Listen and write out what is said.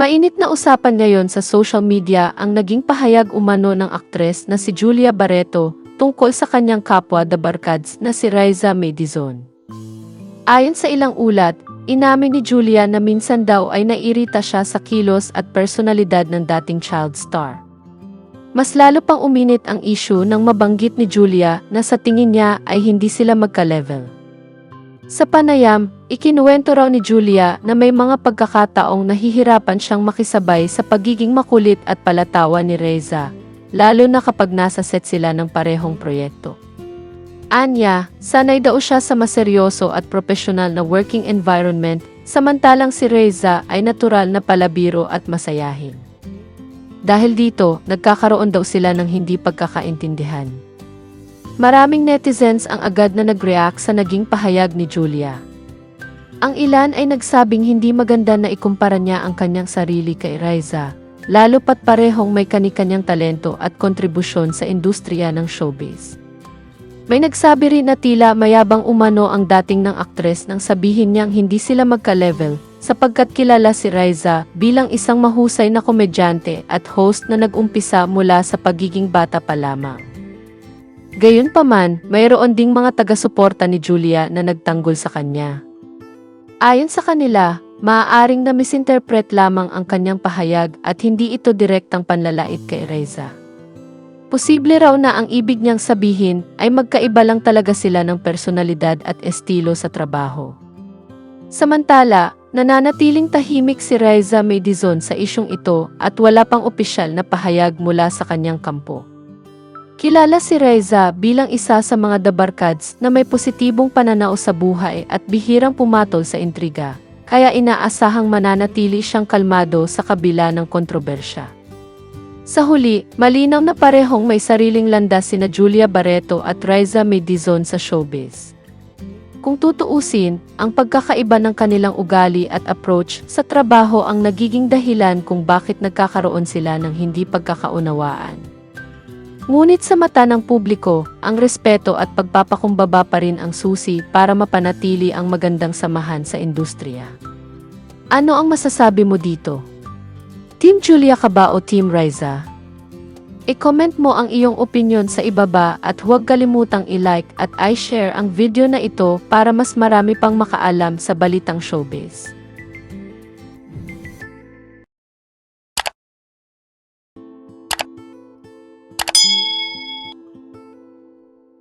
Mainit na usapan ngayon sa social media ang naging pahayag umano ng aktres na si Julia Barreto tungkol sa kanyang kapwa The Barkads na si Riza Medizon. Ayon sa ilang ulat, inamin ni Julia na minsan daw ay nairita siya sa kilos at personalidad ng dating child star. Mas lalo pang uminit ang issue nang mabanggit ni Julia na sa tingin niya ay hindi sila magka-level. Sa panayam, ikinuwento raw ni Julia na may mga pagkakataong nahihirapan siyang makisabay sa pagiging makulit at palatawa ni Reza, lalo na kapag nasa set sila ng parehong proyekto. Anya, sanay daw siya sa maseryoso at profesional na working environment, samantalang si Reza ay natural na palabiro at masayahin. Dahil dito, nagkakaroon daw sila ng hindi pagkakaintindihan. Maraming netizens ang agad na nag-react sa naging pahayag ni Julia. Ang ilan ay nagsabing hindi maganda na ikumpara niya ang kanyang sarili kay Riza, lalo pat parehong may kanikanyang talento at kontribusyon sa industriya ng showbiz. May nagsabi rin na tila mayabang umano ang dating ng aktres nang sabihin niyang hindi sila magka-level sapagkat kilala si Riza bilang isang mahusay na komedyante at host na nag-umpisa mula sa pagiging bata pa lamang. Gayunpaman, mayroon ding mga taga-suporta ni Julia na nagtanggol sa kanya. Ayon sa kanila, maaaring na misinterpret lamang ang kanyang pahayag at hindi ito direktang panlalait kay Reza. Posible raw na ang ibig niyang sabihin ay magkaiba lang talaga sila ng personalidad at estilo sa trabaho. Samantala, nananatiling tahimik si Reza Medizon sa isyong ito at wala pang opisyal na pahayag mula sa kanyang kampo. Kilala si Reza bilang isa sa mga dabarkads na may positibong pananaw sa buhay at bihirang pumatol sa intriga, kaya inaasahang mananatili siyang kalmado sa kabila ng kontrobersya. Sa huli, malinaw na parehong may sariling landas sina Julia Barreto at Riza Medizon sa showbiz. Kung tutuusin, ang pagkakaiba ng kanilang ugali at approach sa trabaho ang nagiging dahilan kung bakit nagkakaroon sila ng hindi pagkakaunawaan. Ngunit sa mata ng publiko, ang respeto at pagpapakumbaba pa rin ang susi para mapanatili ang magandang samahan sa industriya. Ano ang masasabi mo dito? Team Julia ka ba o Team Riza? I-comment mo ang iyong opinion sa ibaba at huwag kalimutang i-like at i-share ang video na ito para mas marami pang makaalam sa balitang showbiz.